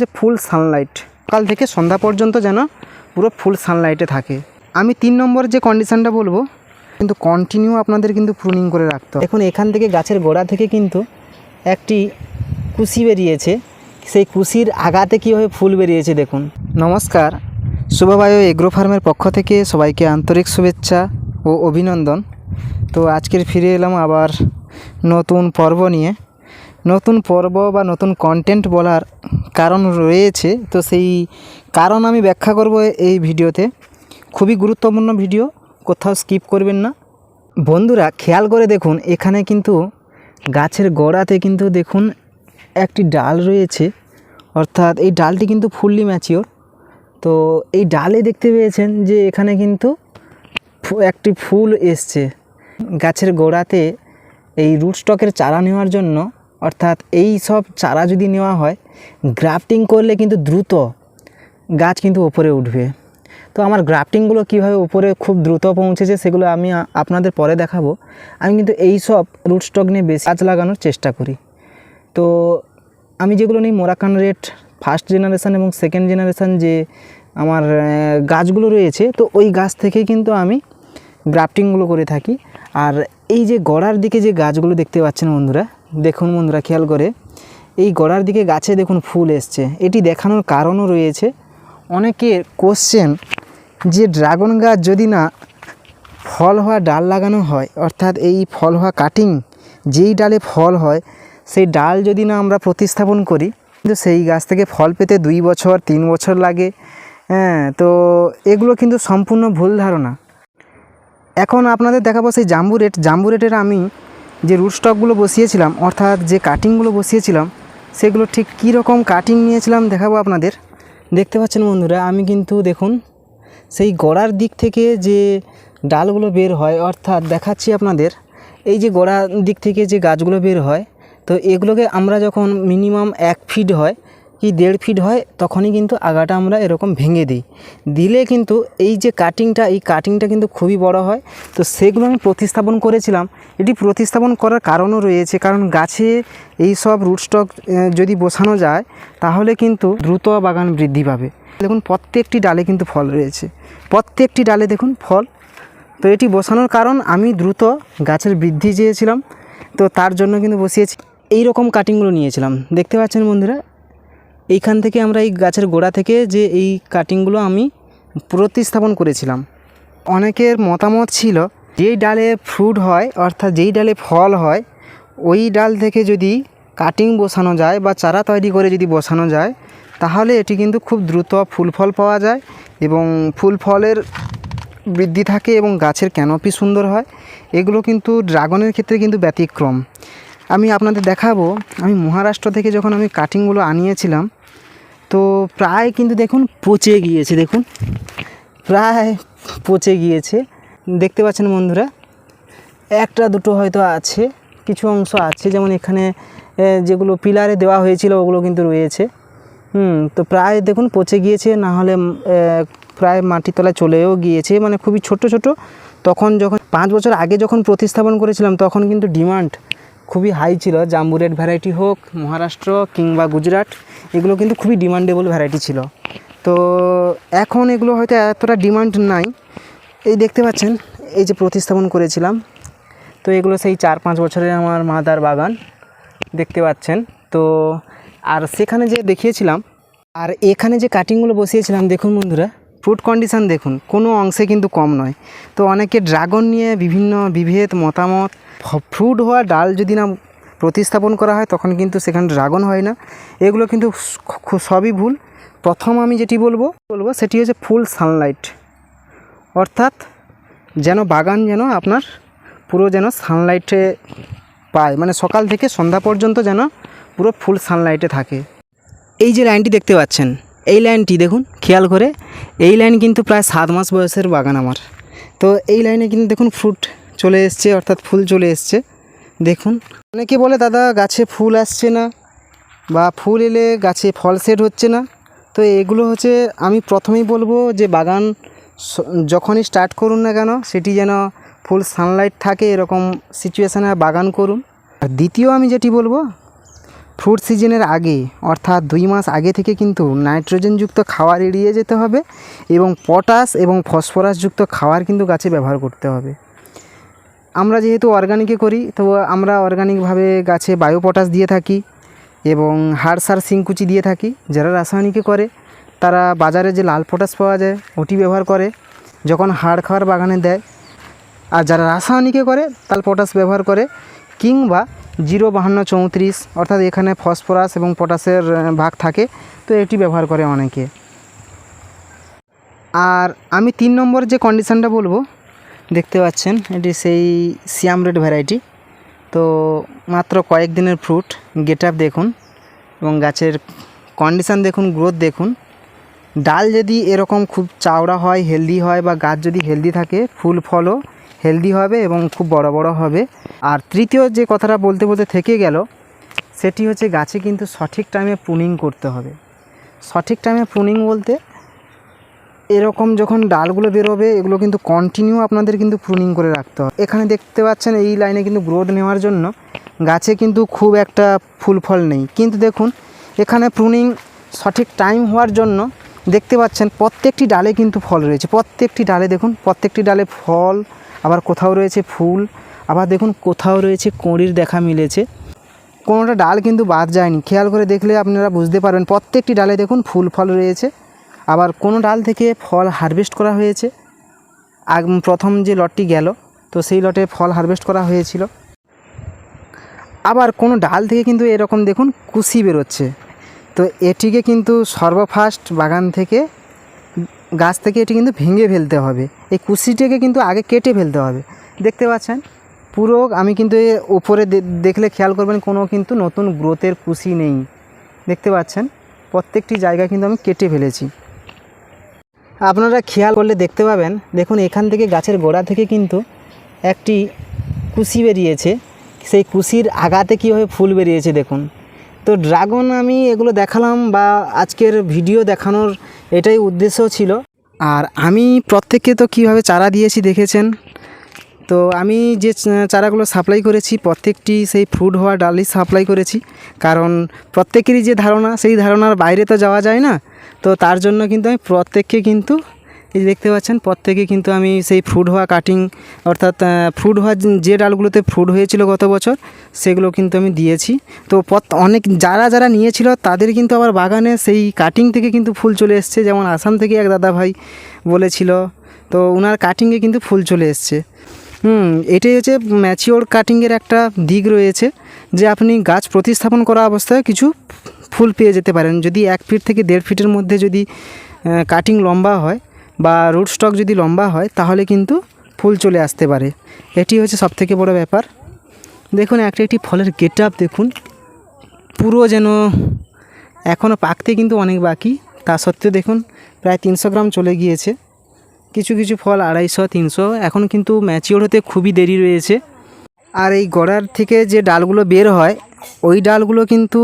যে ফুল সানলাইট সকাল থেকে সন্ধ্যা পর্যন্ত যেন পুরো ফুল সানলাইটে থাকে। আমি তিন নম্বর যে কন্ডিশনটা বলব, কিন্তু কন্টিনিউ আপনাদের কিন্তু প্রুনিং করে রাখতে এখন এখান থেকে গাছের গোড়া থেকে কিন্তু একটি কুশি বেরিয়েছে। সেই কুশির আগাতে কীভাবে ফুল বেরিয়েছে দেখুন। নমস্কার, শুভবায়ু এগ্রো ফার্মের পক্ষ থেকে সবাইকে আন্তরিক শুভেচ্ছা ও অভিনন্দন। তো আজকের ফিরে এলাম আবার নতুন পর্ব নিয়ে। নতুন পর্ব বা নতুন কন্টেন্ট বলার কারণ রয়েছে। তো সেই কারণ আমি ব্যাখ্যা করব এই ভিডিওতে। খুবই গুরুত্বপূর্ণ ভিডিও, কোথাও স্কিপ করবেন না। বন্ধুরা, খেয়াল করে দেখুন, এখানে কিন্তু গাছের গোড়াতে কিন্তু দেখুন একটি ডাল রয়েছে। অর্থাৎ এই ডালটি কিন্তু ফুললি ম্যাচিওর তো এই ডালে দেখতে পেয়েছেন যে এখানে কিন্তু একটি ফুল এসছে। গাছের গোড়াতে এই রুট স্টকের চারা নেওয়ার জন্য অর্থাৎ এই সব চারা যদি নেওয়া হয় গ্রাফটিং করলে কিন্তু দ্রুত গাছ কিন্তু ওপরে উঠবে। তো আমার গ্রাফটিংগুলো কীভাবে উপরে খুব দ্রুত পৌঁছেছে সেগুলো আমি আপনাদের পরে দেখাবো। আমি কিন্তু এই সব রুট স্টক নিয়ে বেশি গাছ লাগানোর চেষ্টা করি। তো আমি যেগুলো নিই মোরাকান রেট ফার্স্ট জেনারেশান এবং সেকেন্ড জেনারেশান যে আমার গাছগুলো রয়েছে, তো ওই গাছ থেকেই কিন্তু আমি গ্রাফটিংগুলো করে থাকি। আর এই যে গড়ার দিকে যে গাছগুলো দেখতে পাচ্ছেন বন্ধুরা দেখুন বন্ধুরা, খেয়াল করে। এই গড়ার দিকে গাছে দেখুন ফুল এসছে। এটি দেখানোর কারণও রয়েছে। অনেকের কোশ্চেন যে ড্রাগন গাছ যদি না ফল হওয়া ডাল লাগানো হয়, অর্থাৎ এই ফল হওয়া কাটিং যেই ডালে ফল হয়, সেই ডাল যদি না আমরা প্রতিস্থাপন করি, কিন্তু সেই গাছ থেকে ফল পেতে দুই বছর, তিন বছর লাগে। হ্যাঁ তো এগুলো কিন্তু সম্পূর্ণ ভুল ধারণা। এখন আপনাদের দেখাবো সেই জাম্বু রেট। জাম্বু রেটের আমি যে রুট স্টকগুলো বসিয়েছিলাম, অর্থাৎ যে কাটিংগুলো বসিয়েছিলাম, সেগুলো ঠিক কী রকম কাটিং নিয়েছিলাম দেখাবো আপনাদের। দেখতে পাচ্ছেন বন্ধুরা, আমি কিন্তু দেখুন, সেই গড়ার দিক থেকে যে ডালগুলো বের হয়, অর্থাৎ দেখাচ্ছি আপনাদের, এই যে গোড়ার দিক থেকে যে গাছগুলো বের হয়, তো এগুলোকে আমরা যখন মিনিমাম এক ফিট হয় কি দেড় ফিট হয়, তখনই কিন্তু আগাটা আমরা এরকম ভেঙে দিই। দিলে কিন্তু এই যে কাটিংটা এই কাটিংটা কিন্তু খুবই বড় হয়। তো সেগুলো আমি প্রতিস্থাপন করেছিলাম। এটি প্রতিস্থাপন করার কারণও রয়েছে, কারণ গাছে এই সব রুটস্টক যদি বসানো যায়, তাহলে কিন্তু দ্রুত বাগান বৃদ্ধি পাবে। দেখুন, প্রত্যেকটি ডালে কিন্তু ফল রয়েছে। প্রত্যেকটি ডালে দেখুন ফল। তো এটি বসানোর কারণ, আমি দ্রুত গাছের বৃদ্ধি চেয়েছিলাম। তো তার জন্য কিন্তু বসিয়েছি। এই রকম কাটিংগুলো নিয়েছিলাম। দেখতে পাচ্ছেন বন্ধুরা এইখান থেকে আমরা এই গাছের গোড়া থেকে যে এই কাটিংগুলো আমি প্রতিস্থাপন করেছিলাম। অনেকের মতামত ছিল, যেই ডালে ফ্রুট হয়, অর্থাৎ যেই ডালে ফল হয়, ওই ডাল থেকে যদি কাটিং বসানো যায় বা চারা তৈরি করে যদি বসানো যায়, তাহলে এটি কিন্তু খুব দ্রুত ফুল ফল পাওয়া যায় এবং ফুল ফলের বৃদ্ধি থাকে এবং গাছের ক্যানোপি সুন্দর হয়। এগুলো কিন্তু ড্রাগনের ক্ষেত্রে কিন্তু ব্যতিক্রম। আমি আপনাদের দেখাবো, আমি মহারাষ্ট্র থেকে যখন আমি কাটিংগুলো আনিয়েছিলাম তো প্রায় কিন্তু দেখুন পচে গিয়েছে, দেখুন। প্রায় পচে গিয়েছে। দেখতে পাচ্ছেন বন্ধুরা, একটা দুটো হয়তো আছে, কিছু অংশ আছে। যেমন এখানে যেগুলো পিলারে দেওয়া হয়েছিল, ওগুলো কিন্তু রয়েছে। হুম, তো প্রায় দেখুন পচে গিয়েছে, না হলে প্রায় মাটির তলায় চলেও গিয়েছে। মানে খুবই ছোট ছোট। তখন যখন, পাঁচ বছর আগে যখন প্রতিস্থাপন করেছিলাম, তখন কিন্তু ডিমান্ড খুবই হাই ছিল জাম্বুরেট ভ্যারাইটি হোক, মহারাষ্ট্র কিংবা গুজরাট, এগুলো কিন্তু খুবই ডিমান্ডেবল ভ্যারাইটি ছিল। তো এখন এগুলো হয়তো এতটা ডিমান্ড নাই। এই দেখতে পাচ্ছেন, এই যে প্রতিস্থাপন করেছিলাম। তো এগুলো সেই চার পাঁচ বছরের আমার মাদার বাগান, দেখতে পাচ্ছেন। তো আর সেখানে যে দেখিয়েছিলাম, আর এখানে যে কাটিংগুলো বসিয়েছিলাম, দেখুন বন্ধুরা ফ্রুট কন্ডিশন দেখুন, কোনো অংশে কিন্তু কম নয়। তো অনেকে ড্রাগন নিয়ে বিভিন্ন বিভেদ, মতামত ফ্রুট হওয়া ডাল যদি না প্রতিস্থাপন করা হয়, তখন কিন্তু সেখানে ড্রাগন হয় না। এগুলো কিন্তু সবই ভুল। প্রথম আমি যেটি বলব বলব সেটি হচ্ছে ফুল সানলাইট। অর্থাৎ যেন বাগান যেন আপনার পুরো যেন সানলাইটে পায় মানে সকাল থেকে সন্ধ্যা পর্যন্ত যেন পুরো ফুল সানলাইটে থাকে। এই যে লাইনটি দেখতে পাচ্ছেন, এই লাইনটি দেখুন, খেয়াল করে, এই লাইন কিন্তু প্রায় সাত মাস বয়সের বাগান আমার। তো এই লাইনে কিন্তু দেখুন, ফ্রুট চলে এসছে, অর্থাৎ ফুল চলে এসছে। দেখুন। অনেকে বলে, দাদা, গাছে ফুল আসছে না বা ফুল এলে গাছে ফল সেট হচ্ছে না। তো এগুলো হচ্ছে, আমি প্রথমেই বলব যে, বাগান যখনই স্টার্ট করুন না কেন, সেটি যেন ফুল সানলাইট থাকে, এরকম সিচুয়েশানে বাগান করুন। আর দ্বিতীয় আমি যেটি বলব ফ্রুট সিজনের আগে, অর্থাৎ দুই মাস আগে থেকে কিন্তু নাইট্রোজেনযুক্ত খাবার এড়িয়ে যেতে হবে এবং পটাশ এবং ফসফরাসযুক্ত খাবার কিন্তু গাছে ব্যবহার করতে হবে। আমরা যেহেতু অর্গানিকে করি, তো আমরা অর্গানিকভাবে গাছে বায়ো পটাশ দিয়ে থাকি এবং হাড় সার সিংকুচি দিয়ে থাকি। যারা রাসায়নিকে করে, তারা বাজারে যে লাল পটাশ পাওয়া যায়, ওটি ব্যবহার করে, যখন হাড় খাওয়ার বাগানে দেয়। আর যারা রাসায়নিকে করে তাল পটাশ ব্যবহার করে, কিংবা জিরো বাহান্ন চৌত্রিশ, অর্থাৎ এখানে ফসফরাস এবং পটাশের ভাগ থাকে, তো এটি ব্যবহার করে অনেকে। আর আমি তিন নম্বর যে কন্ডিশানটা বলব দেখতে পাচ্ছেন, এটি সেই সিয়াম রেড ভ্যারাইটি। তো মাত্র কয়েক দিনের ফ্রুট, গেট আপ দেখুন এবং গাছের কন্ডিশান দেখুন, গ্রোথ দেখুন। ডাল যদি এরকম খুব চাওড়া হয়, হেলদি হয় বা গাছ যদি হেলদি থাকে, ফুল ফলও হেলদি হবে এবং খুব বড় বড় হবে। আর তৃতীয় যে কথাটা বলতে বলতে থেকে গেল, সেটি হচ্ছে গাছে কিন্তু সঠিক টাইমে প্রুনিং করতে হবে। সঠিক টাইমে প্রুনিং বলতে এরকম যখন ডালগুলো বেরোবে, এগুলো কিন্তু কন্টিনিউ আপনাদের কিন্তু প্রুনিং করে রাখতে হবে। এখানে দেখতে পাচ্ছেন এই লাইনে কিন্তু গ্রোথ নেওয়ার জন্য গাছে কিন্তু খুব একটা ফুল ফল নেই। কিন্তু দেখুন, এখানে প্রুনিং সঠিক টাইম হওয়ার জন্য দেখতে পাচ্ছেন প্রত্যেকটি ডালে কিন্তু ফল রয়েছে। প্রত্যেকটি ডালে দেখুন, প্রত্যেকটি ডালে ফল, আবার কোথাও রয়েছে ফুল, আবার দেখুন কোথাও রয়েছে কড়ির দেখা মিলেছে। কোনোটা ডাল কিন্তু বাদ যায়নি। খেয়াল করে দেখলে আপনারা বুঝতে পারবেন, প্রত্যেকটি ডালে দেখুন ফুল ফল রয়েছে। আবার কোনো ডাল থেকে ফল হারভেস্ট করা হয়েছে। আগ প্রথম যে লটটি গেল, তো সেই লটে ফল হারভেস্ট করা হয়েছিল। আবার কোনো ডাল থেকে কিন্তু এরকম দেখুন কুশি বেরোচ্ছে। তো এটিকে কিন্তু সর্বফার্স্ট বাগান থেকে, গাছ থেকে এটি কিন্তু ভেঙে ফেলতে হবে। এই কুশিটিকে কিন্তু আগে কেটে ফেলতে হবে। দেখতে পাচ্ছেন? পুরো আমি কিন্তু এ উপরে দেখলে খেয়াল করবেন কোনো কিন্তু নতুন গ্রোথের কুশি নেই। দেখতে পাচ্ছেন? প্রত্যেকটি জায়গা কিন্তু আমি কেটে ফেলেছি। আপনারা খেয়াল করলে দেখতে পাবেন, দেখুন এখান থেকে গাছের গোড়া থেকে কিন্তু একটি কুশি বেরিয়েছে। সেই কুশির আগাতে কীভাবে ফুল বেরিয়েছে দেখুন। তো ড্রাগন আমি এগুলো দেখালাম বা আজকের ভিডিও দেখানোর এটাই উদ্দেশ্য ছিল। আর আমি প্রত্যেককে তো কীভাবে চারা দিয়েছি দেখেছেন। তো আমি যে চারাগুলো সাপ্লাই করেছি, প্রত্যেকটি সেই ফ্রুট হওয়া ডালই সাপ্লাই করেছি। কারণ প্রত্যেকেরই যে ধারণা, সেই ধারণার বাইরে তো যাওয়া যায় না। তো তার জন্য কিন্তু আমি প্রত্যেককে কিন্তু এই দেখতে পাচ্ছেন, প্রত্যেকে কিন্তু আমি সেই ফ্রুট হওয়া কাটিং অর্থাৎ ফ্রুট হওয়া যে- ডালগুলোতে ফ্রুট হয়েছিল গত বছর, সেগুলো কিন্তু আমি দিয়েছি। তো অনেক যারা যারা নিয়েছিল, তাদের কিন্তু আবার বাগানে সেই কাটিং থেকে কিন্তু ফুল চলে এসছে। যেমন আসাম থেকে এক দাদা ভাই বলেছিল, তো ওনার কাটিংয়ে কিন্তু ফুল চলে এসছে। হুম, এটাই হচ্ছে ম্যাচিওর কাটিংয়ের একটা দিক রয়েছে, যে আপনি গাছ প্রতিস্থাপন করা অবস্থায় কিছু ফুল পেয়ে যেতে পারেন। যদি এক ফিট থেকে দেড় ফিটের মধ্যে যদি কাটিং লম্বা হয় বা রুট স্টক যদি লম্বা হয়, তাহলে কিন্তু ফুল চলে আসতে পারে। এটি হচ্ছে সবথেকে বড় ব্যাপার। দেখুন, একটা একটি ফলের গেট দেখুন। পুরো যেন এখনও পাকতে কিন্তু অনেক বাকি। তা সত্ত্বেও দেখুন, প্রায় তিনশো গ্রাম চলে গিয়েছে। কিছু কিছু ফল আড়াইশো, তিনশো, এখন কিন্তু ম্যাচিওর হতে খুবই দেরি রয়েছে। আর এই গড়ার থেকে যে ডালগুলো বের হয়, ওই ডালগুলো কিন্তু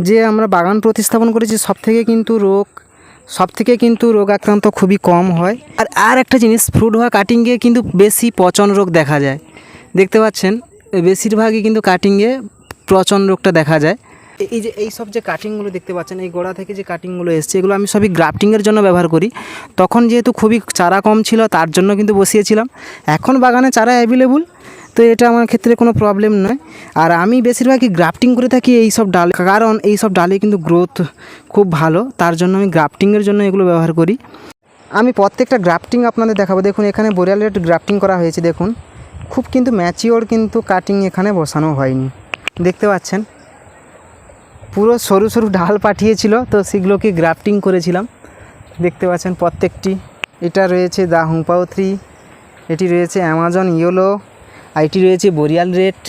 যে আমরা বাগান প্রতিস্থাপন করেছি সব থেকে কিন্তু রোগ সব থেকে কিন্তু রোগ আক্রান্ত খুবই কম হয়। আর আর একটা জিনিস, ফ্রুট হওয়া কাটিংয়ে কিন্তু বেশি পচন রোগ দেখা যায়। দেখতে পাচ্ছেন? বেশিরভাগই কিন্তু কাটিংয়ে পচন রোগটা দেখা যায়। এই যে, এই সব যে কাটিংগুলো দেখতে পাচ্ছেন, এই গোড়া থেকে যে কাটিংগুলো এসছে, এগুলো আমি সবই গ্রাফটিংয়ের জন্য ব্যবহার করি। তখন যেহেতু খুবই চারা কম ছিল, তার জন্য কিন্তু বসিয়েছিলাম। এখন বাগানে চারা অ্যাভেলেবল তো এটা আমার ক্ষেত্রে কোনো প্রবলেম নয়। আর আমি বেশিরভাগই গ্রাফটিং করে থাকি এই সব ডাল। কারণ এই সব ডালে কিন্তু গ্রোথ খুব ভালো। তার জন্য আমি গ্রাফটিংয়ের জন্য এগুলো ব্যবহার করি। আমি প্রত্যেকটা গ্রাফটিং আপনাদের দেখাবো। দেখুন, এখানে বোরিয়াল রেড গ্রাফটিং করা হয়েছে, দেখুন। খুব কিন্তু ম্যাচিওর কিন্তু কাটিং এখানে বসানো হয়নি। দেখতে পাচ্ছেন? পুরো সরু সরু ডাল পাঠিয়েছিল, তো সেগুলোকে গ্রাফটিং করেছিলাম। দেখতে পাচ্ছেন প্রত্যেকটি। এটা রয়েছে দা হুংপাও থ্রি এটি রয়েছে অ্যামাজন ইয়েলো আর এটি রয়েছে, বরিয়াল রেড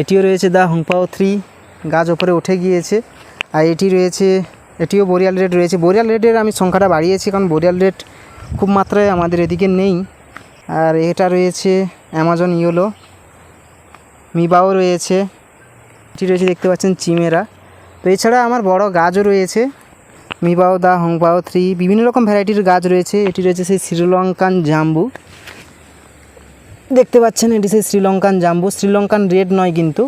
এটিও রয়েছে দা হুংপাও থ্রি, গাছ ওপরে উঠে গিয়েছে। আর এটি রয়েছে, এটিও বরিয়াল রেড রয়েছে। বরিয়াল রেডের আমি সংখ্যাটা বাড়িয়েছি, কারণ বরিয়াল রেড খুব মাত্রায় আমাদের এদিকে নেই। আর এটা রয়েছে অ্যামাজন ইয়োলো, মিবাও রয়েছে, এটি রয়েছে দেখতে পাচ্ছেন চিমেরা। তো এছাড়া আমার বড় গাছও রয়েছে, মিবাও দা হংবাও থ্রি, বিভিন্ন রকম ভ্যারাইটির গাছ রয়েছে। এটি রয়েছে সেই শ্রীলঙ্কান জাম্বু। দেখতে পাচ্ছেন, এটি সেই শ্রীলঙ্কান জাম্বু। শ্রীলঙ্কান রেড নয় কিন্তু,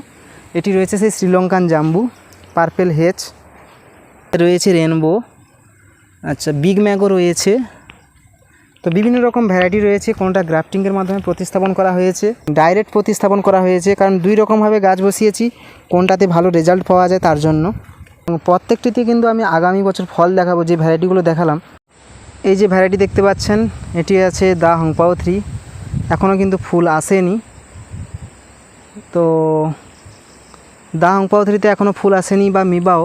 এটি রয়েছে সেই শ্রীলঙ্কান জাম্বু, পার্পেল হেচ। রয়েছে রেনবো। আচ্ছা বিগ ম্যাগো রয়েছে। তো বিভিন্ন রকম ভ্যারাইটি রয়েছে, কোনটা গ্রাফটিংয়ের মাধ্যমে প্রতিস্থাপন করা হয়েছে, ডাইরেক্ট প্রতিস্থাপন করা হয়েছে, কারণ দুই রকমভাবে গাছ বসিয়েছি, কোনটাতে ভালো রেজাল্ট পাওয়া যায় তার জন্য। প্রত্যেকটিতে কিন্তু আমি আগামী বছর ফল দেখাবো, যে ভ্যারাইটিগুলো দেখালাম। এই যে ভ্যারাইটি দেখতে পাচ্ছেন, এটি আছে দা হংপাও থ্রি। এখনও কিন্তু ফুল আসেনি। তো দা থ্রিতে এখনও ফুল আসেনি বা মিবাও।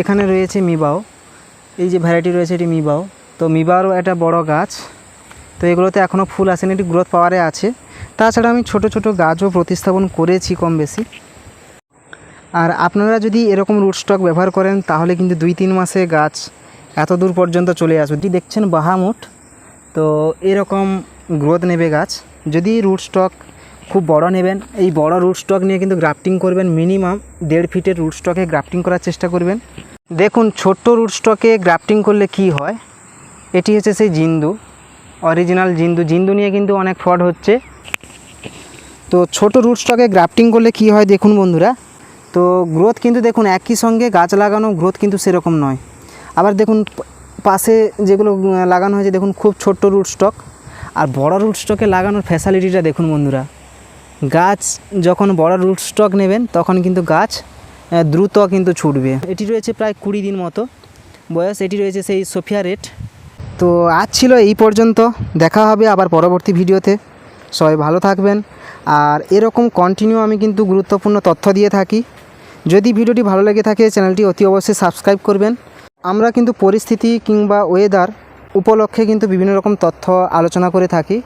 এখানে রয়েছে মিবাও। এই যে ভ্যারাইটি রয়েছে এটি মিবাও। তো মিবারও একটা বড় গাছ। তো এগুলোতে এখনও ফুল আসেনি, এটি গ্রোথ পাওয়ারে আছে। তাছাড়া আমি ছোট ছোট গাছও প্রতিস্থাপন করেছি কম বেশি। আর আপনারা যদি এরকম রুট স্টক ব্যবহার করেন, তাহলে কিন্তু দুই তিন মাসে গাছ এত দূর পর্যন্ত চলে আসবে। এটি দেখছেন বাহামুট। তো এরকম গ্রোথ নেবে গাছ। যদি রুট স্টক খুব বড় নেবেন, এই বড় রুট স্টক নিয়ে কিন্তু গ্রাফটিং করবেন মিনিমাম দেড় ফিটের রুট স্টকে গ্রাফটিং করার চেষ্টা করবেন। দেখুন, ছোট্ট রুট স্টকে গ্রাফটিং করলে কি হয়? এটি হচ্ছে সেই জিন্দু অরিজিনাল জিন্দু। জিন্দু নিয়ে কিন্তু অনেক ফ্রড হচ্ছে। তো ছোট রুট স্টকে গ্রাফটিং করলে কি হয় দেখুন বন্ধুরা? তো গ্রোথ কিন্তু দেখুন একই সঙ্গে গাছ লাগানো গ্রোথ কিন্তু সেরকম নয়। আবার দেখুন, পাশে যেগুলো লাগানো হয়েছে, দেখুন খুব ছোট্ট রুট স্টক আর বড় রুট স্টকে লাগানোর ফ্যাসিলিটিটা দেখুন বন্ধুরা। গাছ যখন বড় রুট স্টক নেবেন, তখন কিন্তু গাছ দ্রুত কিন্তু ছুটবে। এটি রয়েছে প্রায় কুড়ি দিন মতো। বয়স এটি রয়েছে সেই সোফিয়া রেট তো আজ ছিল এই পর্যন্ত। দেখা হবে আবার পরবর্তী ভিডিওতে। সবাই ভালো থাকবেন। আর এরকম কন্টিনিউ আমি কিন্তু গুরুত্বপূর্ণ তথ্য দিয়ে থাকি। যদি ভিডিওটি ভালো লেগে থাকে, চ্যানেলটি অতি অবশ্যই সাবস্ক্রাইব করবেন। আমরা কিন্তু পরিস্থিতি কিংবা ওয়েদার উপলক্ষে কিন্তু বিভিন্ন রকম তথ্য আলোচনা করে থাকি।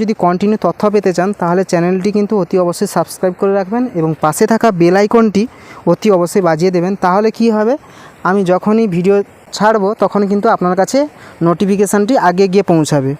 যদি কন্টিনিউ তথ্য পেতে চান, তাহলে চ্যানেলটি কিন্তু অতি অবশ্যই সাবস্ক্রাইব করে রাখবেন এবং পাশে থাকা বেল আইকনটি অতি অবশ্যই বাজিয়ে দেবেন। তাহলে কি হবে? আমি যখনই ভিডিও ছাড়ব তখন কিন্তু আপনার কাছে নোটিফিকেশানটি আগে গিয়ে পৌঁছাবে।